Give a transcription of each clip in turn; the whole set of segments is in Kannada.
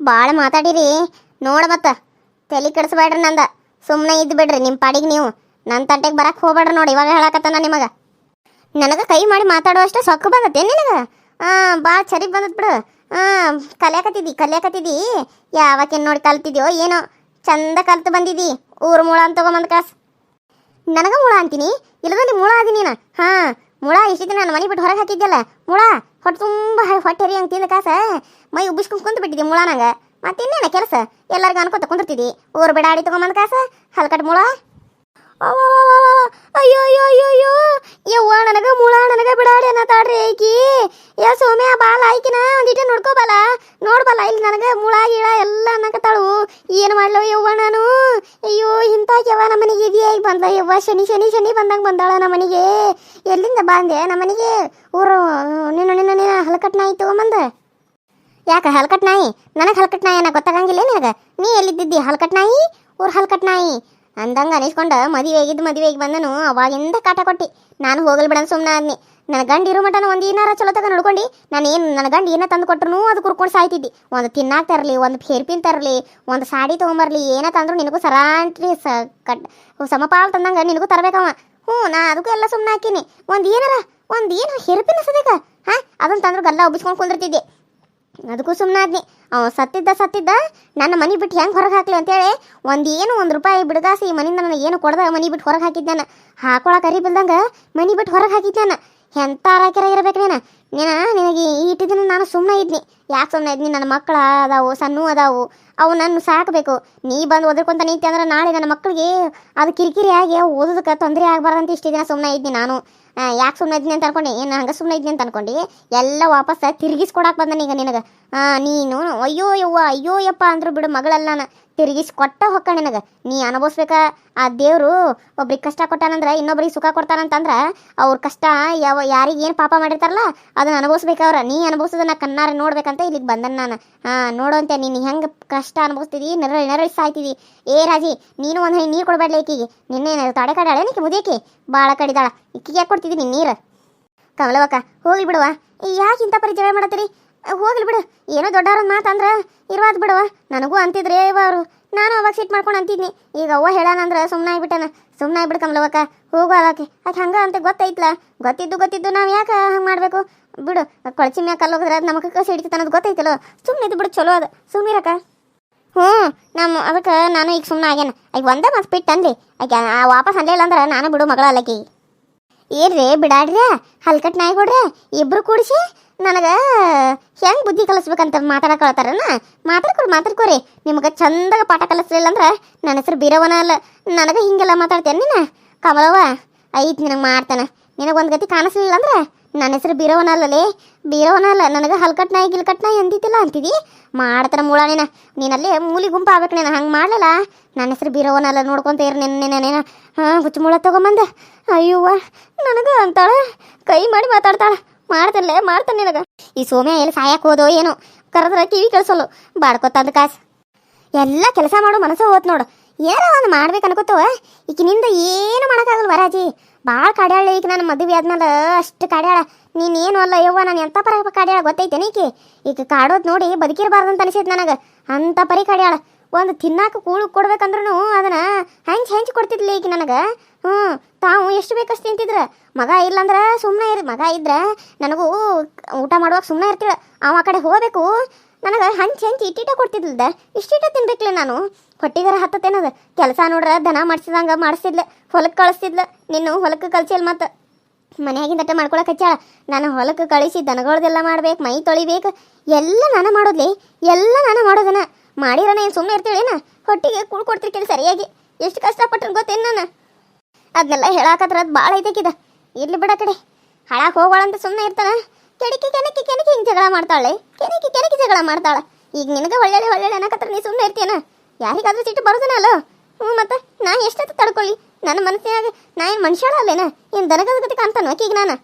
ಭಾಳ ಮಾತಾಡಿರಿ. ನೋಡ ಮತ್ತೆ. ತಲೆ ಕೆಡಿಸ್ಬೇಡ್ರಿ ನಂದ. ಸುಮ್ಮನೆ ಇದ್ದು ಬಿಡ್ರಿ ನಿಮ್ಮ ಪಾಡಿಗೆ ನೀವು. ನನ್ನ ತಂಟೆಗೆ ಬರಕ್ಕೆ ಹೋಗ್ಬೇಡ್ರಿ ನೋಡಿ, ಇವಾಗ ಹೇಳಕತ್ತಾನ ನಿಮಗೆ. ನನಗೆ ಕೈ ಮಾಡಿ ಮಾತಾಡುವಷ್ಟು ಸೊಕ್ಕ ಬಂದತ್ತೆ ನಿನಗೆ? ಹಾಂ ಭಾಳ ಚರಿ ಬಂದತ್ ಬಿಡು. ಹಾಂ ಕಲಿಯಾಕತ್ತಿದ್ದಿ ಕಲಿಯಾಕತ್ತಿದ್ದಿ ಯಾವಾಗೇನು ನೋಡಿ ಕಲ್ತಿದ್ಯೋ ಏನೋ. ಚಂದ ಕಲ್ತು ಬಂದಿದ್ದಿ ಊರು ಮೂಳ ಅಂತ ತೊಗೊಂಬಂದು ಕಾಸು ನನಗೆ ಮೂಳ ಅಂತೀನಿ ಇಲ್ಲದಲ್ಲಿ ಮೂಳ ಅದಿ ನೀನು? ಹಾ. ಮುಳ ಇಷ್ಟು ದಿನ ನನ್ನ ಮನೆ ಬಿಟ್ಟು ಹೊರಗೆ ಹಾಕಿದ್ಯಲ್ಲ, ಮುಳ, ಹೊಟ್ಟೆ ತುಂಬ ಹೊಟ್ಟೆ ಹರಿ ಹಂಗೆ ತಿಂದ ಕಾಸ? ಮೈ ಉಬ್ಬಿಸ್ಕೊಂಡು ಕುಂತು ಬಿಟ್ಟಿದ್ದಿ ಮುಳ ನಂಗೆ. ಮತ್ತಿನ್ನೇನ ಕೆಲಸ? ಎಲ್ಲರಿಗೂ ಅನ್ಕೋತ ಕುಂದಿರ್ತಿದ್ದಿ. ಊರು ಬಿಡಾಡಿ ತೊಗೊಂಬಂದು ಕಾಸ? ಹಲ್ಕಟ್ ಮುಳ. ಅವ್ವವ್ವವ್ವವ್ವ. ಅಯ್ಯೋ ಅಯ್ಯೋ ಅಯ್ಯೋ ಅಯ್ಯೋ. ಯವ್ವ, ನನಗ ಮುಳ, ನನಗ ಬಿಡಾಡಿ ಅನ್ನತಾಡ್ರಿ ಐಕಿ ಯಾ ಸೋಮ್ಯ ಬಾಲ ಐಕಿನ ಒಂದಿಟ ನೋಡ್ಕೋಬಲ್ಲ. ನೋಡ್ಬಲ್ಲ, ಇಲ್ಲಿ ನನಗ ಮುಳ, ಗಿಳ ಎಲ್ಲ ಅನ್ನಕತ್ತಾಳು. ಏನು ಮಾಡ್ಲವ ಯವ್ವ ನಾನು? ಅಯ್ಯೋ ಇಂತಾಕ್ಯವ ನಮ್ಮ ಮನೆಗೆ ಇದೆಯಾಗಿ ಬಂದ ಯವ್ವ, ಶನಿ ಶನಿ ಶನಿ ಬಂದಂಗೆ ಬಂದಾಳ ನಮ್ಮ ಎಲ್ಲಿಂದ ಬಂದೆ ನಮ್ಮ ಊರು, ನಿನ್ನ ನಿನ್ನ ನಿನ್ನ ಹಲಕಟ್ ನಾಯಿ ತಗೊಂಬಂದ. ಯಾಕ, ಹಲ್ಕಟ್ ನಾಯಿ? ನನಗೆ ಹಲ್ಕಟ್ ನಾಯಿ ಅನ್ನೋ ಗೊತ್ತಾಗಂಗಿಲ್ಲ ನಿನಗೆ. ನೀ ಎಲ್ಲಿದ್ದಿದ್ದಿ, ಹಲ್ಕಟ್ ನಾಯಿ? ಊರು ಹಲ್ಕಟ್ ನಾಯಿ. ಅಂದಂಗ ಅನಿಸ್ಕೊಂಡ ಮದುವೆಗಿದ್ದು ಮದುವೆಗೆ ಬಂದನು, ಅವಾಗಿಂದ ಕಾಟ ಕೊಟ್ಟಿ. ನಾನು ಹೋಗಲ್ ಬಿಡನ್ ಸುಮ್ಮನೆ ಆದ್ನಿ. ನನ್ನ ಗಂಡ ಇರೋ ಮಟನ ಒಂದು ಏನಾರ ಚಲೋ ತಗ ನೋಡ್ಕೊಂಡು. ನಾನು ಏನು ನನ್ನ ಗಂಡ ಏನ ತಂದು ಕೊಟ್ರು ಅದು ಕುರ್ಕೊಂಡು ಸಾಯ್ತಿದ್ದಿ. ಒಂದು ತಿನ್ನಾಕ ತರಲಿ, ಒಂದು ಹೇರ್ಪಿನ್ ತರಲಿ, ಒಂದು ಸಾಡಿ ತೊಗೊಂಬರ್ಲಿ, ಏನ ತಂದ್ರು ನಿನಗೂ ಸರಾಂಟ್ರಿ ಸ ಕಟ್ ಸಮಪಾಲ್ ತಂದಂಗೆ ನಿನಗೂ ತರಬೇಕವ. ಹ್ಞೂ, ನಾ ಅದಕ್ಕೂ ಎಲ್ಲ ಸುಮ್ಮನೆ ಹಾಕಿನಿ. ಒಂದು ಏನಾರ, ಒಂದು ಏನು ಹೆರ್ಪಿನ ಸದ್ಯಕ್ಕೆ ಹಾಂ ಅದನ್ನ ತಂದ್ರು ಗಲ್ಲ ಒಬ್ಬಿಸ್ಕೊಂಡು ಕುಂದಿರ್ತಿದ್ದೆ. ಅದಕ್ಕೂ ಸುಮ್ಮನೆ ಅವ ಸತ್ತಿದ್ದ ಸತ್ತಿದ್ದ ನನ್ನ ಮನೆ ಬಿಟ್ಟು ಹೆಂಗೆ ಹೊರಗೆ ಹಾಕ್ಲಿ ಅಂತೇಳಿ ಒಂದು ಏನು ಒಂದು ರೂಪಾಯಿ ಬಿಡದಾಸಿ ಈ ಮನಿಂದ ನನಗೆ ಏನು ಕೊಡ್ದ ಮನೆ ಬಿಟ್ಟು ಹೊರಗೆ ಹಾಕಿದ್ದಾನ ಹಾಕೊಳಕ್ಕೆ ಅರಿ ಬಿಲ್ದಂಗ ಮನೆ ಬಿಟ್ಟು ಹೊರಗೆ ಹಾಕಿದ್ದೆ ನಾನು. ಎಂಥ ಆರಾಕಿರ ಇರಬೇಕು ನೀನು? ನೀನು? ನಿನಗೆ ಈ ದಿನ ನಾನು ಸುಮ್ಮನೆ ಇದ್ನಿ. ಯಾಕೆ ಸುಮ್ಮನೆ ಇದ್ನಿ? ನನ್ನ ಮಕ್ಕಳ ಅದಾವು, ಸಣ್ಣ ಅದಾವು. ಅವು ನನ್ನ ಸಾಕಬೇಕು. ನೀ ಬಂದು ಒದರ್ಕೊಂತ ನಿಂತಿ ಅಂದ್ರೆ ನಾಳೆ ನನ್ನ ಮಕ್ಕಳಿಗೆ ಅದು ಕಿರಿಕಿರಿ ಆಗಿ ಓದೋದಕ್ಕೆ ತೊಂದರೆ ಆಗಬಾರ್ದಂತ ಇಷ್ಟು ಸುಮ್ಮನೆ ಇದ್ನಿ ನಾನು. ಯಾಕೆ ಸುಮ್ಮನೆ ಇದ್ನಿ ಅಂತ ಅನ್ಕೊಂಡು? ಏನು, ಹಂಗೆ ಸುಮ್ಮನೆ ಇದ್ನಿ ಅಂತ ಅನ್ಕೊಂಡು? ಎಲ್ಲ ವಾಪಸ್ ತಿರುಗಿಸ್ಕೊಡಕ್ಕೆ ಬಂದನ ಈಗ ನಿನಗೆ. ನೀನು? ಅಯ್ಯೋ, ಯವ್ವ, ಅಯ್ಯೋ, ಯಪ್ಪ ಅಂದ್ರು ಬಿಡು ಮಗಳಲ್ಲ ತಿರುಗಿಸಿ ಕೊಟ್ಟ ಹೊಕ್ಕ ನಿನಗೆ. ನೀ ಅನುಭವಿಸ್ಬೇಕ? ಆ ದೇವರು ಒಬ್ರಿಗೆ ಕಷ್ಟ ಕೊಟ್ಟಾನಂದ್ರೆ, ಇನ್ನೊಬ್ರಿಗೆ ಸುಖ ಕೊಡ್ತಾನಂತಂದ್ರೆ, ಅವ್ರ ಕಷ್ಟ ಯಾವ, ಯಾರಿಗೆ ಏನು ಪಾಪ ಮಾಡಿರ್ತಾರಲ್ಲ, ಅದನ್ನ ಅನುಭವಿಸ್ಬೇಕವ್ರ ನೀ ಅನುಭವಿಸೋದನ್ನ ಕಣ್ಣಾರೆ ನೋಡ್ಬೇಕಂತ ಇಲ್ಲಿಗೆ ಬಂದನ್ ನಾನು. ಹಾಂ ನೋಡುವಂತೆ ನೀನು ಹೆಂಗೆ ಕಷ್ಟ ಅನುಭವಿಸ್ತಿದಿ? ನೆರಳು, ನೆರಳಿ ಸಾಯ್ತಿದಿ. ಏ ರಾಜಿ, ನೀನು ಒಂದು ನೀರು ಕೊಡಬೇಡಲಿ ಈಕಿಗೆ? ನಿನ್ನೆ ತಡೆ ಕಡಾಳೆ ನೀಕಿ ಮುದಿಯಕಿ ಭಾಳ ಕಡಿದಾಳ. ಇಕ್ಕಿಗೆ ಯಾಕೆ ಕೊಡ್ತಿದ್ದೀನಿ ನೀರು? ಕಮಲವಕ್ಕ ಹೋಗಿ ಬಿಡುವ. ಯಾಕೆ ಇಂಥ ಪರಿ ಜಗಳ ಮಾಡತ್ತೀರಿ? ಹೋಗ್ಲಿ ಬಿಡು. ಏನೋ ದೊಡ್ಡವ್ರ ಮಾತಂದ್ರೆ ಇರ್ವಾದ್ ಬಿಡವ ನನಗೂ ಅಂತಿದ್ರೆ ಅವರು. ನಾನು ಅವಾಗ ಸಿಟ್ ಮಾಡ್ಕೊಂಡು ಅಂತಿದ್ನಿ. ಈಗ ಅವ್ವ ಹೇಳಾನಂದ್ರೆ ಸುಮ್ಮನೆ ಆಗ್ಬಿಟ್ಟನ. ಸುಮ್ಮನೆ ಆಗ್ಬಿಡು ಕಮಲವಕ್ಕ ಹೋಗು ಅವಾಕೆ ಆಕೆ ಹಂಗೆ ಅಂತ ಗೊತ್ತೈತ್ಲ. ಗೊತ್ತಿದ್ದು ಗೊತ್ತಿದ್ದು ನಾವು ಯಾಕೆ ಹಂಗೆ ಮಾಡಬೇಕು? ಬಿಡು. ಕೊಳಚಿ ಮ್ಯಾಕ ಹೋಗಿದ್ರೆ ಅದು ನಮಗೆ ಕಸಿ ಹಿಡಿತೈತೆ ಅನ್ನೋದು ಗೊತ್ತೈತಲ್ಲ? ಸುಮ್ಮನೆ ಇದು ಬಿಡು. ಚಲೋ ಅದು. ಸುಮ್ಮನಿರಕ್ಕ ಹ್ಞೂ. ನಮ್ಮ ಅದಕ್ಕೆ ನಾನು ಈಗ ಸುಮ್ಮನೆ ಆಗ್ಯಾನ. ಈಗ ಒಂದೇ ಮತ್ತೆ ಬಿಟ್ಟು ಅನ್ಲಿ ಆಕೆ ವಾಪಸ್ ಅನ್ಲಿಲ್ಲ ಅಂದ್ರೆ ನಾನು ಬಿಡು ಮಗಳ ಅಲ್ಲಕಿ. ಏನ್ರಿ ಬಿಡಾಡ್ರಿ ಹಲ್ಕಟ್ ನಾಯಿ ಕೊಡ್ರಿ ಇಬ್ರು ಕೂಡಿಸಿ? ನನಗೆ ಹೆಂಗೆ ಬುದ್ಧಿ ಕಲಿಸ್ಬೇಕಂತ ಮಾತಾಡಕಳ್ತಾರನ ಮಾತಾಡ್ಕೊರಿ ಮಾತಾಡ್ಕೊರಿ. ನಿಮಗೆ ಚಂದಾಗ ಪಾಠ ಕಲಿಸ್ಲಿಲ್ಲ ಅಂದ್ರೆ ನನ್ನ ಹೆಸರು ಬೀರವನ ಅಲ್ಲ. ನನಗೆ ಹಿಂಗೆಲ್ಲ ಮಾತಾಡ್ತೇನೆ ನೀನು? ಕಮಲವ್ವ ಐತ್ ನಿನಗೆ ಮಾಡ್ತಾನೆ. ನಿನಗೆ ಒಂದು ಗತಿ ಕಾಣಿಸ್ಲಿಲ್ಲ ಅಂದ್ರೆ ನನ್ನ ಹೆಸರು ಬೀರವನ ಅಲ್ಲಲೇ ಬೀರವನ ಅಲ್ಲ, ನನಗೆ ಗಿಲ್ಕಟ್ ನಾಯಿ ಅಂದಿದ್ದಿಲ್ಲ ಅಂತಿದಿ? ಮಾಡ್ತಾನೆ ಮೂಳ ನೀನು. ನೀನಲ್ಲಿ ಮೂಲಿ ಗುಂಪು ಆಗ್ಬೇಕು ನೀನು. ಹಂಗೆ ಮಾಡಲಿಲ್ಲ? ನನ್ನ ಹೆಸರು ಬೀರವನ ಅಲ್ಲ, ನೋಡ್ಕೊಂತ ಇರು ನಿನ್ನ ನೀನು ಹಾಂ ಹುಚ್ಚು ಮೂಳ ತೊಗೊಂಬಂದೆ. ಅಯ್ಯವ್ವ, ನನಗೆ ಅಂತಾಳೆ, ಕೈ ಮಾಡಿ ಮಾತಾಡ್ತಾಳ. ಮಾಡ್ತಾನೆ ಮಾಡ್ತಾನೆ ನಿನಗ ಈ ಸೋಮ್ಯ ಎಲ್ಲಿ ಸಾಯಕ್ಕೆ ಹೋದೋ ಏನೋ, ಕರೆದ್ರೆ ಕಿವಿ ಕೇಳಿಸೋಲ್ಲ ಬಾಡ್ಕೊತಂದ ಕಾಸು. ಎಲ್ಲ ಕೆಲಸ ಮಾಡು ಮನಸ್ಸು ಹೋತ್ ನೋಡು. ಏನೋ ಒಂದು ಮಾಡ್ಬೇಕು ಅನ್ಕೋತವ ಈಕಿನಿಂದ ಏನು ಮಾಡೋಕ್ಕಾಗಲ್ಲ ವರಾಜಿ ಭಾಳ ಕಾಡ್ಯಾಳ ಈಗ ನನ್ನ ಮದುವೆ ಆದ್ಮೇಲೆ, ಅಷ್ಟು ಕಾಡ್ಯಾಳ. ನೀನೇನು ಅಲ್ಲ ಯವ್ವ, ನಾನು ಎಂಥ ಪರ ಕಾಡ್ಯಾಳ ಗೊತ್ತೈತೆ ಈಕೆ? ಈಗ ಕಾಡೋದು ನೋಡಿ ಬದುಕಿರಬಾರ್ದು ಅಂತ ಅನಿಸೈತೆ ನನಗೆ. ಅಂಥ ಪರಿ ಕಾಡ್ಯಾಳ. ಒಂದು ತಿನ್ನಾಕ ಕೂಳು ಕೊಡ್ಬೇಕಂದ್ರೂ ಅದನ್ನು ಹೆಂಚ್ ಹೆಂಚ್ ಕೊಡ್ತಿದ್ಲಿ ಈಗ ನನಗೆ. ಹ್ಞೂ ತಾವು ಎಷ್ಟು ಬೇಕಷ್ಟು ತಿಂತಿದ್ರ. ಮಗ ಇಲ್ಲಂದ್ರೆ ಸುಮ್ಮನೆ ಇರ್, ಮಗ ಇದ್ರೆ ನನಗೂ ಊಟ ಮಾಡುವಾಗ ಸುಮ್ಮನೆ ಇರ್ತೀಳ. ಅವ ಆ ಕಡೆ ಹೋಗಬೇಕು. ನನಗೆ ಹಂಚಿ ಹಂಚಿ ಇಟ್ಟಿಟ ಕೊಡ್ತಿದ್ಲದ ಇಷ್ಟಿಟ ತಿನ್ಬೇಕ್ಲೆ ನಾನು. ಹೊಟ್ಟಿಗರ ಹತ್ತತೇನದ ಕೆಲಸ ನೋಡ್ರ ದನ ಮಾಡಿಸಿದಂಗೆ ಮಾಡಿಸ್ತಿದ್ಲ ಹೊಲಕ್ಕೆ ಕಳಿಸ್ತಿದ್ಲ. ನಿನ್ನ ಹೊಲಕ್ಕೆ ಕಳ್ಸಿಲ್ ಮತ್ತೆ ಮನ್ಯಾಗಿಂದ ಅಟ್ಟ ಮಾಡ್ಕೊಳಕ್ಕೆ ಹಚ್ಚಾಳ ನಾನು ಹೊಲಕ್ಕೆ ಕಳಿಸಿ ದನಗಳದೆಲ್ಲ ಮಾಡ್ಬೇಕು, ಮೈ ತೊಳಿಬೇಕು. ಎಲ್ಲ ನಾನು ಮಾಡೋದ್ಲಿ. ಎಲ್ಲ ನಾನು ಮಾಡೋದನ್ನ. ಮಾಡಿರೋಣ ಏನು ಸುಮ್ಮನೆ ಇರ್ತೀಳೇನ ಹೊಟ್ಟಿಗೆ ಕೂಳ್ ಕೊಡ್ತಿರ್ಕಿಲ್ಲ ಸರಿಯಾಗಿ. ಎಷ್ಟು ಕಷ್ಟಪಟ್ಟರು ಗೊತ್ತೇನು ನಾನು? ಅದನ್ನೆಲ್ಲ ಹೇಳಾಕತ್ರ ಅದು ಭಾಳ ಐತಕಿದ. ಇರ್ಲಿ ಬಿಡ ಕಡೆ. ಹಾಳಾಗಿ ಹೋಗೋಳಂತ ಸುಮ್ಮನೆ ಇರ್ತಾನ. ಕೆಣಕಿ ಕೆನಕಿ ಕೆನಕಿ ಹಿಂಗೆ ಜಗಳ ಮಾಡ್ತಾಳೆ. ಕೆಣಕಿ ಕೆನಕಿ ಜಗಳ ಮಾಡ್ತಾಳೆ. ಈಗ ನಿನಗೆ ಒಳ್ಳೆ ಒಳ್ಳೆ ಅನ್ನಕತ್ರ ನೀ ಸುಮ್ಮನೆ ಇರ್ತೀಯನ? ಯಾರಿಗಾದ್ರೂ ಸಿಟ್ಟು ಬರೋದನ ಅಲ್ಲ? ಹ್ಞೂ ಮತ್ತೆ, ನಾ ಎಷ್ಟೊತ್ತು ತಡ್ಕೊಳ್ಳಿ? ನನ್ನ ಮನಸ್ಸಿನಾಗ ನಾ ಏನು ಮನುಷ್ಯಳ ಅಲ್ಲೇನ? ಏನು ದನಗದ ಗತಿ ಕಾಣ್ತಾನೋ ಆಕಿಗೆ ನಾನು?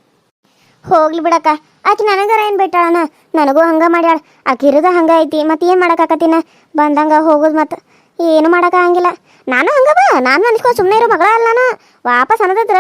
ಹೋಗ್ಲಿ ಬಿಡಕ್ಕ. ಆಕಿ ನನಗರ ಏನು ಬಿಟ್ಟಾಳನ? ನನಗೂ ಹಂಗ ಮಾಡ್ಯಾಳ. ಆಕಿ ಇರೋದ ಹಂಗ ಐತಿ. ಮತ್ತೆ ಏನು ಮಾಡಕ್ಕಾಕತ್ತಿನ ಬಂದಂಗ ಹೋಗೋದು ಮತ್ತೆ ಏನು ಮಾಡಕ್ಕಾಗಂಗಿಲ್ಲ ನಾನು ಹಂಗ ಬಾ ನಾನು ಅನ್ಸ್ಕೊ ಸುಮ್ಮನೆ ಇರೋ, ಮಗಳ ಅಲ್ಲ ನಾನು. ವಾಪಸ್ ಅನ್ನೋದ್ರ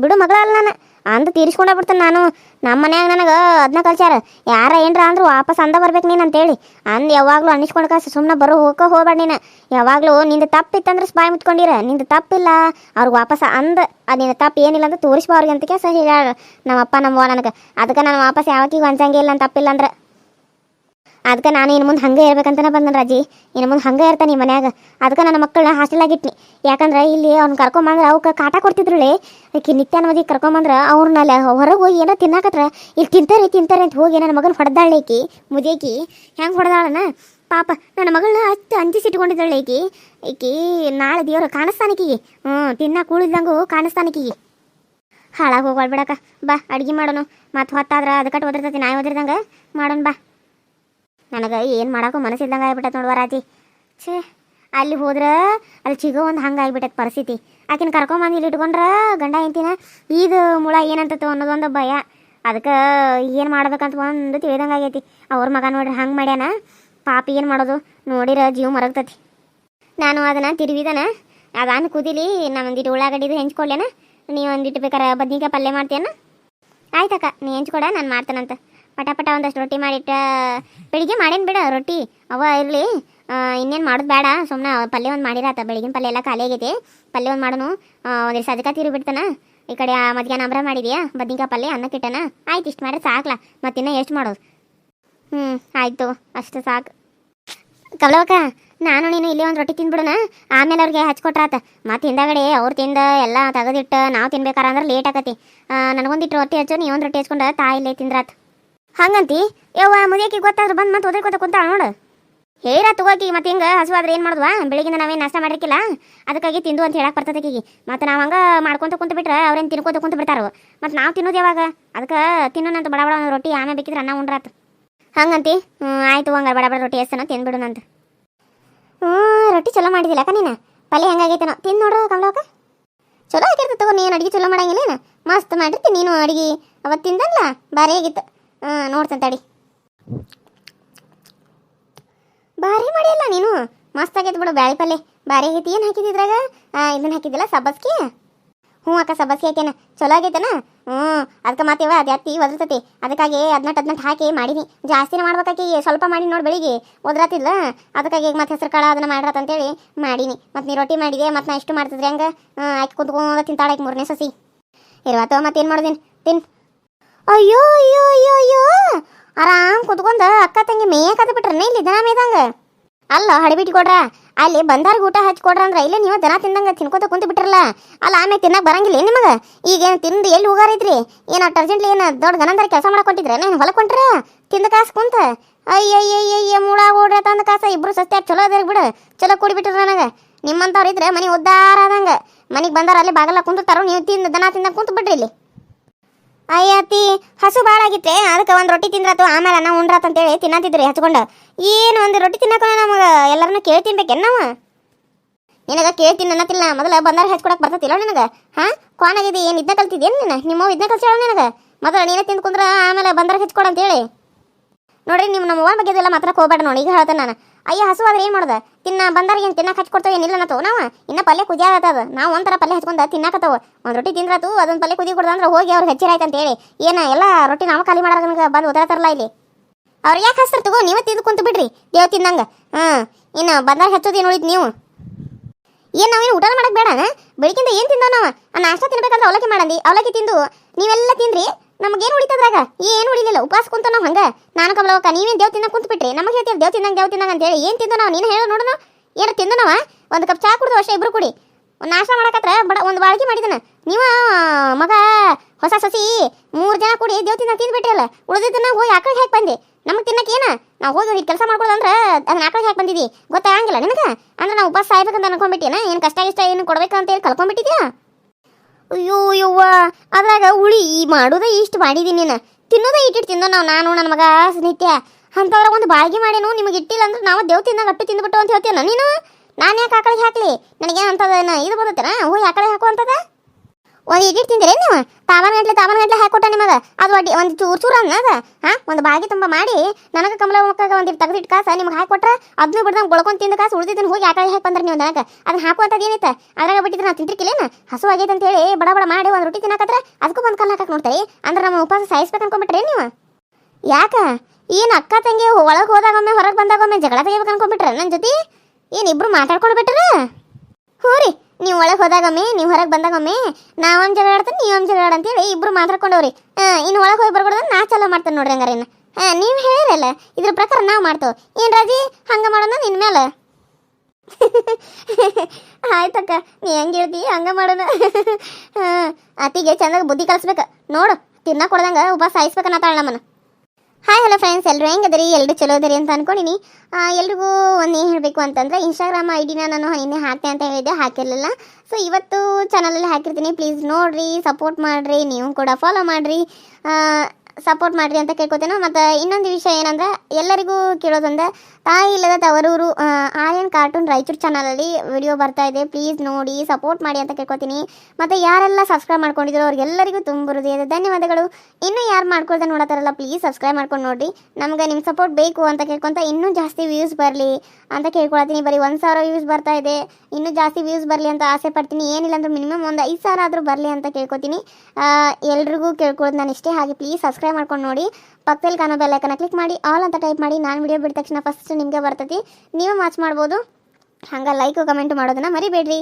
ಬಿಡು ಮಗಳ ಅಲ್ಲ ನಾನು. ಅಂದ ತೀರಿಸ್ಕೊಂಡ ಬಿಡ್ತೇನೆ ನಾನು. ನಮ್ಮ ಮನ್ಯಾಗ ನನಗೆ ಅದನ್ನ ಕಲ್ಸ್ಯಾರ. ಯಾರ ಏನ್ರ ಅಂದ್ರು ವಾಪಸ್ ಅಂದ ಬರ್ಬೇಕು ನೀನು ಅಂತೇಳಿ. ಅಂದ್ ಯಾವಾಗಲೂ ಅನ್ನಿಸ್ಕೊಂಡು ಕಾಸು ಸುಮ್ಮನೆ ಬರೋ ಹೋಗೋ ಹೋಗ್ಬೇಡ ನೀನು. ಯಾವಾಗಲೂ ನಿಂದು ತಪ್ಪಿತ್ತಂದ್ರೆ ಬಾಯಿ ಮುತ್ಕೊಂಡಿರ. ನಿಂದು ತಪ್ಪಿಲ್ಲ ಅವ್ರಿಗೆ ವಾಪಸ್ ಅಂದ, ಅದು ನಿನ್ನ ತಪ್ಪು ಏನಿಲ್ಲ ಅಂತ ತೋರಿಸ್ಬಾ ಅವ್ರಿಗೆ ಅಂತ ಕೇಸ ಹೇಳ್ಯಾಳ ನಮ್ಮಪ್ಪ ನಮ್ಮವ್ವ ನನಗೆ. ಅದಕ್ಕೆ ನಾನು ವಾಪಸ್ ಯಾವಾಗ ಹೊಂಚಂಗಿಲ್ಲ ಅಂತ ತಪ್ಪಿಲ್ಲ ಅಂದ್ರೆ. ಅದಕ್ಕೆ ನಾನು ಇನ್ನು ಮುಂದೆ ಹಂಗೆ ಇರ್ಬೇಕಂತನೇ ಬಂದನ ರಾಜಿ. ಇನ್ನು ಮುಂದೆ ಹಂಗೆ ಇರ್ತಾನೆ ಮನ್ಯಾಗ. ಅದಕ್ಕೆ ನನ್ನ ಮಕ್ಕಳನ್ನ ಹಾಸ್ಟೆಲ್ ಇಟ್ನಿ ಯಾಕಂದ್ರೆ ಇಲ್ಲಿ ಅವ್ನು ಕರ್ಕೊಂಬಂದ್ರೆ ಅವಕ್ಕೆ ಕಾಟ ಕೊಡ್ತಿದ್ರುಳೆ. ಆಕಿ ನಿತ್ಯ ನವದಿ ಕರ್ಕೊಂಬಂದ್ರೆ ಅವ್ರನ್ನೆಲ್ಲ ಹೊರಗೆ ಹೋಗಿ ಏನೋ ತಿನ್ನಾಕತ್ರ. ಇಲ್ಲಿ ತಿಂತಾರೆ ತಿಂತಾರೆ ಅಂತ ಹೋಗಿ ನನ್ನ ಮಗನ ಹೊಡೆದಾಳೆ ಈಕಿ, ಮುದಿಯಕಿ. ಹೆಂಗೆ ಹೊಡೆದಾಳನ? ಪಾಪ, ನನ್ನ ಮಗಳನ್ನ ಅಷ್ಟು ಅಂಜಿಸಿಟ್ಕೊಂಡಿದ್ದಾಳೆ ಈಕಿ. ಈಕಿ ನಾಳೆ ದೇವ್ರು ಕಾಣಿಸ್ತಾನಕೀಗಿ ಹ್ಞೂ ತಿನ್ನ ಕೂಳಿದಂಗೂ ಕಾಣಿಸ್ತಾನಕೀಗಿ ಹಾಳಾಗಿ ಬಿಡಕ್ಕ. ಬಾ, ಅಡ್ಗೆ ಮಾಡೋನು. ಮತ್ತು ಹೊತ್ತಾದ್ರೆ ಅದಕ್ಕೆ ಒದಿರ್ತೈತಿ, ನಾಯಿ ಒದಿರ್ದಂಗೆ. ಮಾಡೋಣ ಬಾ. ನನಗೆ ಏನು ಮಾಡೋಕ್ಕೂ ಮನಸ್ಸಿದ್ದಂಗೆ ಆಗ್ಬಿಟ್ಟೈತೆ ನೋಡುವ ರಾಜಿ. ಛೇ, ಅಲ್ಲಿ ಹೋದ್ರೆ ಅಲ್ಲಿ ಚಿಗೋ ಒಂದು ಹಂಗೆ ಆಗ್ಬಿಟ್ಟೈತೆ ಪರಿಸ್ಥಿತಿ. ಆಕಿನ ಕರ್ಕೊಂಬಂದು ಇಲ್ಲಿ ಇಟ್ಕೊಂಡ್ರೆ ಗಂಡ ಹೆಂಡ್ತಿನ ಇದು ಮುಳ ಏನಂತತ್ತು ಅನ್ನೋದೊಂದು ಭಯ. ಅದಕ್ಕೆ ಏನು ಮಾಡ್ಬೇಕಂತ ಒಂದು ತಿಳಿದಂಗೆ ಆಗೈತಿ. ಅವ್ರ ಮಗ ನೋಡ್ರಿ ಹಂಗೆ ಮಾಡ್ಯಾನ. ಪಾಪ ಏನು ಮಾಡೋದು? ನೋಡಿರ ಜೀವ ಮರಗ್ತತಿ. ನಾನು ಅದನ್ನು ತಿರುವಿದನ. ಅದಾನ ಕುದಿಲಿ ನಾನು ಒಂದಿಟ್ಟು ಉಳ್ಳಾಗಡ್ಡಿದು ಹೆಂಚ್ಕೊಳ್ಳೇನ ನೀವು ಒಂದಿಟ್ಟು ಬೇಕಾರೆ ಬದ್ನಿಕಾಯಿ ಪಲ್ಯ ಮಾಡ್ತೀಯನ? ಆಯ್ತಕ್ಕ, ನೀ ಹೆಂಚ್ಕೊಡ, ನಾನು ಮಾಡ್ತೇನಂತ. ಪಟ ಪಟ ಒಂದಷ್ಟು ರೊಟ್ಟಿ ಮಾಡಿಟ್ಟ, ಬೆಳಿಗ್ಗೆ ಮಾಡೇನು ಬಿಡ ರೊಟ್ಟಿ. ಅವ ಇರಲಿ ಇನ್ನೇನು ಮಾಡೋದು ಬೇಡ ಸುಮ್ಮನೆ ಪಲ್ಯ ಒಂದು ಮಾಡಿರಾತ, ಬೆಳಗಿನ ಪಲ್ಯ ಎಲ್ಲ ಖಾಲಿ ಆಗೈತಿ. ಪಲ್ಯ ಒಂದು ಮಾಡೋನು ಒಂದಿಷ್ಟು ಸದಕ ತೀರಿ ಬಿಡ್ತಾನ. ಈ ಕಡೆ ಮಧ್ಯಾಹ್ನ ಅಂಬ್ರ ಮಾಡಿದ್ಯಾ, ಬದ್ನಿಕಾಯಿ ಪಲ್ಯ ಅನ್ನಕ್ಕಿಟ್ಟನ ಆಯ್ತು, ಇಷ್ಟು ಮಾಡಿದ್ರೆ ಸಾಕ್ಲಾ ಮತ್ತಿನ್ನ ಎಷ್ಟು ಮಾಡೋದು? ಹ್ಞೂ ಆಯಿತು ಅಷ್ಟು ಸಾಕು. ಕವಲವಕ್ಕ ನಾನು ನೀನು ಇಲ್ಲಿ ಒಂದು ರೊಟ್ಟಿ ತಿಂದ್ಬಿಡೋಣ ಆಮೇಲೆ ಅವ್ರಿಗೆ ಹಚ್ಕೊಟ್ರಾತ ಮತ್ತು ಹಿಂದಾಗಡೆ ಅವ್ರು ತಿಂದ ಎಲ್ಲ ತೆಗೆದಿಟ್ಟು, ನಾವು ತಿನ್ಬೇಕಾರ ಅಂದ್ರೆ ಲೇಟ್ ಆಕತಿ. ನನಗೊಂದಿಟ್ಟು ರೊಟ್ಟಿ ಹಚ್ಚು ನೀ ಒಂದು ರೊಟ್ಟಿ ಹಚ್ಕೊಂಡು ತಾಯಿಲ್ಲೇ ತಿಂದ್ರಾತ. ಹಂಗಂತಿ? ಯವ್ವ ಮುದಿಯಕ್ಕೆ ಗೊತ್ತಾದ್ರೆ ಬಂದು ಮತ್ತೆ ಒದ್ರಿಕೊತ ಕುಂತಾಳ ನೋಡು. ಹೇರ ತಗೋಕಿ ಮತ್ತೆ ಹಿಂಗೆ ಹಸುವಾದ್ರೆ ಏನು ಮಾಡಿದ್ವಾ? ಬೆಳಿಗ್ಗೆ ನಾವೇನು ನಾಷ್ಟ ಮಾಡಿರ್ಕಿಲ್ಲ? ಅದಕ್ಕಾಗಿ ತಿಂದು ಅಂತ ಹೇಳಕ್ಕೆ ಬರ್ತದೆ ಆಕಿಗೆ ಮತ್ತು ನಾವು ಹಂಗೆ ಮಾಡ್ಕೊಂತ ಕುಂತ ಬಿಟ್ರೆ ಅವ್ರೇನು ತಿನ್ಕೋತ ಕುಂತ ಬಿಡ್ತಾರೆ? ಮತ್ತು ನಾವು ತಿನ್ನೋದು ಯಾವಾಗ? ಅದಕ್ಕೆ ತಿನ್ನೋಣಂತ ಬಡ ಬಡ ರೊಟ್ಟಿ ಆಮೇಲೆ ಬೇಕಿದ್ರೆ ಅನ್ನ ಉಂಡ್ರಾತ. ಹಂಗಂತಿ? ಆಯಿತು, ಹಂಗಾರೆ ಬಡ ಬಡ ರೊಟ್ಟಿ ಎಷ್ಟನ ತಿಂದ್ಬಿಡೋಣಂತ ಹ್ಞೂ ರೊಟ್ಟಿ ಚಲೋ ಮಾಡಿದಿಲ್ಲ ಅಕ್ಕ ನೀನು? ಪಲ್ಯ ಹೆಂಗಾಗೈತೇನೋ? ತಿಂದು ನೋಡು ಕಮಲಕ್ಕ. ಚಲೋ ಆಗಿರ್ತದೆ ತಗೋ, ನೀನು ಅಡುಗೆ ಚಲೋ ಮಾಡಂಗಿಲ್ಲ ಮಸ್ತ್ ಮಾಡಿರ್ತಿ ನೀನು ಅಡುಗೆ. ಅವತ್ತಿಂದಲ್ಲ ಭಾರಿ ಆಗಿತ್ತು. ನೋಡ್ತೇನೆ ತಡಿ. ಭಾರಿ ಮಾಡಿಯಲ್ಲ ನೀನು. ಮಸ್ತ್ ಆಗೈತೆ ಬಿಡು ಬ್ಯಾಳಿ ಪಲ್ಲೆ. ಭಾರಿ ಆಗೈತಿ. ಏನು ಹಾಕಿದ್ರಾಗ ಇದನ್ನ ಹಾಕಿದ್ದಿಲ್ಲ, ಸಬ್ಬಸ್ಗೆ? ಹ್ಞೂ ಅಕ್ಕ, ಸಬ್ಬಸ್ಗೆ ಹಾಕ್ಯಾನ. ಚಲೋ ಆಗೈತನ? ಹ್ಞೂ ಅದಕ್ಕೆ ಮಾತೇವ ಅದು ಅತ್ತಿ ಒದರ್ತತಿ. ಅದಕ್ಕಾಗಿ ಹದಿನೆಂಟು ಹದಿನೆಂಟು ಹಾಕಿ ಮಾಡೀನಿ. ಜಾಸ್ತಿನೇ ಮಾಡ್ಬೇಕಾಕಿ ಸ್ವಲ್ಪ ಮಾಡಿ ನೋಡಿ ಬೆಳಿಗ್ಗೆ. ಒದ್ರಾತಿಲ್ಲ ಅದಕ್ಕಾಗಿ ಈಗ ಮತ್ತೆ ಹೆಸರು ಕಾಳು ಅದನ್ನು ಮಾಡಿರತ್ತಂತೇಳಿ ಮಾಡೀನಿ. ಮತ್ತು ನೀ ರೊಟ್ಟಿ ಮಾಡಿದೆ, ಮತ್ತು ನಾ ಇಷ್ಟು ಮಾಡ್ತಿದ್ರೆ ಹಂಗೆ? ಆಯ್ತು ಕುಂತ್ಕೊಂಡು ತಿಂತಾಳೆ ಮೂರನೇ ಸಸಿ. ಇರುವತ್ತೋ ಮತ್ತೇನು ಮಾಡೋದೇನು? ತಿನ್. ಅಯ್ಯೋ ಅಯ್ಯೋ ಅಯ್ಯೋ ಅಯ್ಯೋ. ಆರಾಮ್ ಕುತ್ಕೊಂಡ ಅಕ್ಕ ತಂಗಿ ಮೇಯಕತ್ತ ಬಿಟ್ರನ್ನ ಇಲ್ಲಿ ದನ ಮೇದಂಗ ಅಲ್ಲ, ಹಡಿಬಿಟ್ಟು ಕೊಡ್ರ. ಅಲ್ಲಿ ಬಂದಾರ್ಗ ಊಟ ಹಚ್ಚಿ ಕೊಡ್ರ ಅಂದ್ರೆ ಇಲ್ಲೇ ನೀವು ದನ ತಿಂದಂಗ ತಿನ್ಕೋತ ಕುಂತ ಬಿಟ್ರಲ್ಲ. ಅಲ್ಲ ಆಮೇಲೆ ತಿನ್ನಕ್ ಬರಂಗಿಲ್ಲ ನಿಮಗೆ ನಿಮಗ? ಈಗ ಏನು ತಿಂದು ಎಲ್ಲಿ ಹೋಗಾರೈತ್ರಿ ಏನೋ ಅರ್ಜೆಂಟ್ಲಿ ಏನು ದೊಡ್ಡ ಗನಂದರ ಕೆಲಸ ಮಾಡ್ಕೊಂಡಿದ್ರೆ ನಾನು ಹೊಲ ಹೊಂಟ್ರ? ತಿಂದ ಕಾಸು ಕುಂತ? ಅಯ್ಯಯ್ಯಯ್ಯ ಮೂಳ ಓಡ್ರ ತಂದ ಕಾಸ. ಇಬ್ರು ಸಸ್ತ್ಯಾಗ ಚಲೋ ಅದ ಬಿಡು. ಚಲೋ ಕುಡಿಬಿಟ್ರ ನನಗೆ. ನಿಮ್ಮಂತವ್ರು ಇದ್ರೆ ಮನೆ ಉದ್ದಾರ ಆದಂಗೆ. ಮನೆಗೆ ಬಂದಾರ ಅಲ್ಲಿ ಬಾಗಲ ಕುಂತಿರ್ತಾರೋ ನೀವು ತಿಂದು ದನ ತಿಂದ ಕುಂತ ಬಿಡ್ರಿ ಇಲ್ಲಿ. ಅಯ್ಯತ್ತಿ ಹಸು ಭಾಳ ಆಗಿತ್ತೆ ಅದಕ್ಕೆ ಒಂದು ರೊಟ್ಟಿ ತಿಂದ್ರಾತು ಆಮೇಲೆ ಅನ್ನ ಉಂಡ್ರಾತು ಅಂತೇಳಿ ತಿನ್ನತಿದ್ರಿ ಹಚ್ಕೊಂಡು. ಏನು ಒಂದು ರೊಟ್ಟಿ ತಿನ್ನಕ ನಮಗೆ? ಎಲ್ಲರನ್ನೂ ಕೇಳಿ ತಿನ್ಬೇಕೇನು ನಾವು? ನಿನಗೆ ಕೇಳ್ತೀನಿ ಅನ್ನತಿಲ್ಲ ಮೊದಲ ಬಂದಾರ ಹಚ್ಕೊಡಕ್ಕೆ ಬರ್ತತಿಲ್ಲ ನಿನಗೆ? ಹಾಂ? ಕ್ವಾನಾಗಿದೆ ಏನು ಇದನ್ನ ಕಲ್ತಿದ್ದೇನು ನೀನು? ನಿಮ್ಮ ಇದನ್ನ ಕಲ್ಸ್ಯಾಳ ನಿನಗೆ? ಮೊದಲು ನೀನೇ ತಿಂದು ಕುಂದ್ರ ಆಮೇಲೆ ಬಂದಾರ ಹಚ್ಕೊಡಂತೇಳಿ ನೋಡ್ರಿ ನಿಮ್ಮ ನಮ್ಮ ಬಗ್ಗೆ ಮಾತ್ರ ಹೋಗ್ಬೇಡ ನೋಡಿ. ಈಗ ಹೇಳ್ತೇನೆ ನಾನು. ಅಯ್ಯ, ಹಸು ಆದ್ರೆ ಏನು ಮಾಡೋದು? ತಿನ್ನ ಬಂದಾರಿಗೆ ಏನು ತಿನ್ನಕ್ಕೆ ಹಚ್ಕೊಡ್ತೇವೆ ಏನಿಲ್ಲ ಅನ್ನತ್ತವ ನಾವು ಇನ್ನ ಪಲ್ಯ ಕುದಿಯಾಗತ್ತದ ನಾವು ಒಂಥರ ಪಲ್ಯ ಹಚ್ಕೊಂಡು ತಿನ್ನಾಕತ್ತವ. ಒಂದು ರೊಟ್ಟಿ ತಿಂದ್ರಾತು ಅದೊಂದು ಪಲ್ಯ ಕುದಿ ಕೊಡ್ದಂದ್ರೆ ಹೋಗಿ ಅವ್ರಿಗೆ ಅಂತ ಹೇಳಿ ಏನ ಎಲ್ಲ ರೊಟ್ಟಿ ನಾವು ಖಾಲಿ ಮಾಡೋಕೆ ನನಗೆ ಬಂದು ಓದಾತಾರಲ್ಲ ಇಲ್ಲಿ? ಅವ್ರು ಯಾಕೆ ಹಸ್ತಾರೆ ತಗೋ? ನೀವೇ ತಿಂದು ಕುಂತು ಬಿಡ್ರಿ. ದೇವ್ ತಿಂದಂಗೆ. ಹಾಂ, ಇನ್ನು ಬಂದಾಗ ಏನು ಉಳಿತು ನೀವು? ಏನು ನಾವೇನು ಊಟ ಮಾಡಕ್ಕೆ ಬೇಡ ಬೆಳಿಗ್ಗಿಂದ ಏನು ತಿಂದೋ ನಾವು? ನಾಷ್ಟ ತಿನ್ಬೇಕಂದ್ರೆ ಅವಲಕ್ಕಿ ಮಾಡಂದಿ. ಅವಲಕ್ಕಿ ತಿಂದು ನೀವೆಲ್ಲ ತಿಂದ್ರಿ? ನಮಗೇನು ಉಳಿತದ್ರಾಗ ಏನು ಉಳಿಲಿಲ್ಲ? ಉಪವಾಸ ಕುಂತ ನಾವು ಹಂಗೆ. ನಾನು ಕಮಲವಕ್ಕ ನೀವೇನು ದೇವ್ ತಿನ್ನ ಕುಂತ ಬಿಟ್ರಿ? ನಮಗೆ ಹೇಳ್ತೀವಿ ದೇವ್ ತಿನ್ನಂಗೆ ದೇವ್ ತಿನ್ನಂಗೆ ಅಂತೇಳಿ. ಏನು ತಿಂದು ನಾವು? ನೀನು ಹೇಳೋ ನೋಡೋಣ ಏನು ತಿಂದು ನಾವ? ಒಂದು ಕಪ್ ಚಾ ಕುಡಿದು ಅಷ್ಟೇ, ಇಬ್ರು ಕುಡಿ. ಒಂದು ನಾಶ ಮಾಡಕತ್ರ, ಬಡ, ಒಂದು ಬಾಳ್ಗಿ ಮಾಡಿದನ. ನೀವು, ಮಗ, ಹೊಸ ಸಸಿ, ಮೂರು ಜನ ಕೂಡಿ ದೇವ್ ತಿನ್ನ ತಿಂದ್ಬಿಟ್ರಲ್ಲ ಉಳಿದಿದ್ದನ್ನ ಹೋಗಿ ಆಕಳಿಗೆ ಹಾಕಿ ಬಂದೆ? ನಮಗೆ ತಿನ್ನಕ್ಕೆ ಏನ? ನಾವು ಹೋಗಿ ಕೆಲಸ ಮಾಡ್ಕೊಳ್ಳೋದಂದ್ರೆ ಅದನ್ನ ಆಕಳಿಗೆ ಹಾಕಿ ಬಂದಿದ್ದಿ ಗೊತ್ತಾಗಂಗಿಲ್ಲ ನಿನಗೆ? ಅಂದ್ರೆ ನಾವು ಉಪವಾಸ ಸಾಯ್ಬೇಕಂತ ಅನ್ಕೊಂಡ್ಬಿಟ್ಟಿನ ಏನು ಕಷ್ಟ ಇಷ್ಟ ಏನು ಕೊಡ್ಬೇಕಂತ ಹೇಳಿ ಕಲ್ಕೊಂಡ್ಬಿಟ್ಟಿದ್ಯಾ ಅಯ್ಯೋ, ಯವ್ವ. ಅದ್ರಾಗ ಹುಳಿ ಈ ಮಾಡೋದ ಇಷ್ಟು ಮಾಡಿದೀನಿ ನೀನು. ತಿನ್ನೋದ ಇಟ್ಟಿಟ್ಟು ತಿಂದೋ ನಾವು, ನಾನು ನನ್ನ ಮಗ ಸ್ನಿತ್ಯ. ಅಂಥವ್ರಾಗ ಒಂದು ಬಾಳ್ಗಿ ಮಾಡೇನು, ನಿಮಗೆ ಇಟ್ಟಿಲ್ಲ ಅಂದ್ರೆ ನಾವು ದೇವ್ ತಿಂದಾಗ ಅಟ್ಟು ತಿಂದ್ಬಿಟ್ಟು ಅಂತ ಹೇಳ್ತೀಯ ನೀನು? ನಾನು ಯಾಕೆ ಆಕಳಿಗೆ ಹಾಕ್ಲಿ? ನನಗೇನು ಅಂತದ ಇದು ಬಂದತ್ತೇನ ಹೋಗಿ ಆಕಳಿಗೆ ಹಾಕುವಂಥದ್ದ ಒಂದು ಇಡಿಟ್ ತಿಂದಿರಿ ನೀವು? ತಾವನ್ ಗಂಟ್ಲೆ ತಾವನ್ ಗಂಟ್ಲೆ ಹಾಕೊಟ್ಟ ನಿಮಗೆ? ಅದು ಅಡ್ಡಿ, ಒಂದು ಚೂರು ಚೂರು ಅನ್ನದ ಹಾ ಒಂದು ಬಾಗಿ ತುಂಬ ಮಾಡಿ, ನನಗೆ ಕಮಲ ಮುಖಾಗ ಒಂದು ತೆಗೆದಿಟ್ಟು ಕಾಸು ನಿಮ್ಗೆ ಹಾಕೊಟ್ರೆ ಅದನ್ನೂ ಬಿಡ್ದಂಗೆ ಗೊಳ್ಕೊಂಡು ತಿಂದ ಕಾಸು ಉಳಿದಿದ್ದನ್ನು ಹೋಗಿ ಆಕಳಿ ಹಾಕಿ ಬಂದ್ರೆ ನೀವು ನನಗೆ. ಅದನ್ನ ಹಾಕುವಂಥದ್ದು ಏನೈತೆ ಅದ್ರಾಗ ಬಿಟ್ಟಿದ್ರೆ ನಾವು ತಿಂತಿರ್ಕಿಲ್ಲೇನ? ಹಸು ಆಗೈತೆ ಅಂತ ಹೇಳಿ ಬಡ ಬಡ ಮಾಡಿ ಒಂದು ರೊಟ್ಟಿ ತಿನ್ನಕತ್ರ ಅದಕ್ಕೂ ಒಂದು ಕಲ್ಲು ಹಾಕಕ್ಕೆ ನೋಡ್ತೀರಿ. ಅಂದ್ರೆ ನಮ್ಮ ಉಪವಾಸ ಸಾಯಿಸ್ಬೇಕು ಅನ್ಕೊಂಬಿಟ್ರಿ ನೀವು? ಯಾಕ? ಏನು ಅಕ್ಕ ತಂಗಿ ಒಳಗೆ ಹೋದಾಗೊಮ್ಮೆ ಹೊರಗೆ ಬಂದಾಗೊಮ್ಮೆ ಜಗಳ ತೆಗಿಬೇಕು ಅನ್ಕೊಂಬಿಟ್ರೆ ನನ್ನ ಜೊತೆ? ಏನು ಇಬ್ರು ಮಾತಾಡ್ಕೊಂಡು ಬಿಟ್ರ? ಹ್ಞೂ ರೀ. ನೀವು ಒಳಗೆ ಹೋದಾಗೊಮ್ಮೆ ನೀವು ಹೊರಗೆ ಬಂದಾಗೊಮ್ಮೆ ನಾವೊಂದು ಜಗಳ ಆಡ್ತೀನಿ ನೀವೊಂದು ಜಗಳ ಆಡ್ ಅಂತೇಳಿ ಇಬ್ರು ಮಾತಾಡ್ಕೊಂಡವ್ರಿ. ಇನ್ನು ಒಳಗೆ ಹೋಗಿ ಬರ್ಬಾರ್ದು ನಾ ಚಲೋ ಮಾಡ್ತೇನೆ ನೋಡ್ರಿ ಹಂಗಾರೆ ಇನ್ನು. ಹಾಂ, ನೀವು ಹೇಳಿರಲ್ಲ, ಇದ್ರ ಪ್ರಕಾರ ನಾವು ಮಾಡ್ತೇವೆ. ಏನು ರಾಜಿ, ಹಂಗೆ ಮಾಡೋಣ ನಿನ್ನ ಮೇಲೆ ಆಯ್ತಕ್ಕ, ನೀ ಹೆಂಗೆ ಹೇಳ್ತಿ, ಹಂಗೆ ಮಾಡೋಣ. ಅತಿಗೆ ಚಂದಾಗ ಬುದ್ಧಿ ಕಲಿಸ್ಬೇಕು. ನೋಡು ತಿನ್ನ ಕೊಡ್ದಂಗೆ ನಾ ನಮ್ಮನ್ನ. ಹಾಯ್ ಹಲೋ ಫ್ರೆಂಡ್ಸ್ ಎಲ್ಲರೂ ಹೆಂಗದರಿ ಎಲ್ಲರೂ ಚಲೋ ಅದರಿ ಅಂತ ಅನ್ಕೊಂಡಿನಿ. ಎಲ್ರಿಗೂ ಒಂದು ಏನು ಹೇಳಬೇಕು ಅಂತಂದ್ರೆ ಇನ್ಸ್ಟಾಗ್ರಾಮ್ ಐ ಡಿನ ನಾನು ನಿನ್ನೆ ಹಾಕ್ತೆ ಅಂತ ಹೇಳಿದ್ದೆ, ಹಾಕಿರಲಿಲ್ಲ. ಸೊ ಇವತ್ತು ಚಾನಲಲ್ಲಿ ಹಾಕಿರ್ತೀನಿ. ಪ್ಲೀಸ್ ನೋಡಿರಿ ಸಪೋರ್ಟ್ ಮಾಡಿರಿ, ನೀವು ಕೂಡ ಫಾಲೋ ಮಾಡಿರಿ. ಸಪೋರ್ಟ್ ಮಾಡಿರಿ ಅಂತ ಕೇಳ್ಕೊತೇನೆ. ಮತ್ತು ಇನ್ನೊಂದು ವಿಷಯ ಏನಂದ್ರೆ, ಎಲ್ಲರಿಗೂ ಕೇಳೋದಂದ್ರೆ, ತಾಯಿ ಇಲ್ಲದ ತವರೂರು ಆರ್ಯನ್ ಕಾರ್ಟೂನ್ ರಾಯಚೂರು ಚಾನಲಲ್ಲಿ ವಿಡಿಯೋ ಬರ್ತಾ ಇದೆ. ಪ್ಲೀಸ್ ನೋಡಿ ಸಪೋರ್ಟ್ ಮಾಡಿ ಅಂತ ಕೇಳ್ಕೊತೀನಿ. ಮತ್ತು ಯಾರೆಲ್ಲ ಸಬ್ಸ್ಕ್ರೈಬ್ ಮಾಡ್ಕೊಂಡಿದ್ರು ಅವ್ರಿಗೆಲ್ಲರಿಗೂ ತುಂಬ ಹೃದಯದ ಧನ್ಯವಾದಗಳು. ಇನ್ನೂ ಯಾರು ಮಾಡ್ಕೊಳ್ದೆ ನೋಡತ್ತಾರಲ್ಲ ಪ್ಲೀಸ್ ಸಬ್ಸ್ಕ್ರೈಬ್ ಮಾಡ್ಕೊಂಡು ನೋಡಿ ನಮ್ಗೆ ನಿಮ್ಮ ಸಪೋರ್ಟ್ ಬೇಕು ಅಂತ ಕೇಳ್ಕೊತ ಇನ್ನೂ ಜಾಸ್ತಿ ವ್ಯೂಸ್ ಬರಲಿ ಅಂತ ಕೇಳ್ಕೊಳತ್ತೀನಿ ಬರೀ ಒಂದು ಸಾವಿರ ವ್ಯೂಸ್ ಬರ್ತಾ ಇದೆ. ಇನ್ನೂ ಜಾಸ್ತಿ ವ್ಯೂಸ್ ಬರಲಿ ಅಂತ ಆಸೆ ಪಡ್ತೀನಿ. ಏನಿಲ್ಲ ಅಂದ್ರೆ ಮಿನಿಮಮ್ ಒಂದು ಐದು ಸಾವಿರ ಆದರೂ ಬರಲಿ ಅಂತ ಕೇಳ್ಕೊತೀನಿ. ಎಲ್ರಿಗೂ ಕೇಳ್ಕೊಳ್ಳೋದು ನಾನು ಇಷ್ಟೇ. ಹಾಗೆ ಪ್ಲೀಸ್ ಸಬ್ಸ್ಕ್ರೈಬ್ ಮಾಡ್ಕೊಂಡು ನೋಡಿ ಪಕ್ಕದಲ್ಲಿ ಕಾಣೋ ಬೆಲ್ಲೈಕನ್ನ ಕ್ಲಿಕ್ ಮಾಡಿ ಆಲ್ ಅಂತ ಟೈಪ್ ಮಾಡಿ, ನಾನು ವಿಡಿಯೋ ಬಿಟ್ಟ ತಕ್ಷಣ ಫಸ್ಟ್ ನಿಮಗೆ ಬರ್ತೈತಿ. ನೀವು ವಾಚ್ ಮಾಡ್ಬೋದು. ಹಂಗೆ ಲೈಕ್ ಕಮೆಂಟ್ ಮಾಡೋದನ್ನ ಮರಿಬೇಡ್ರಿ.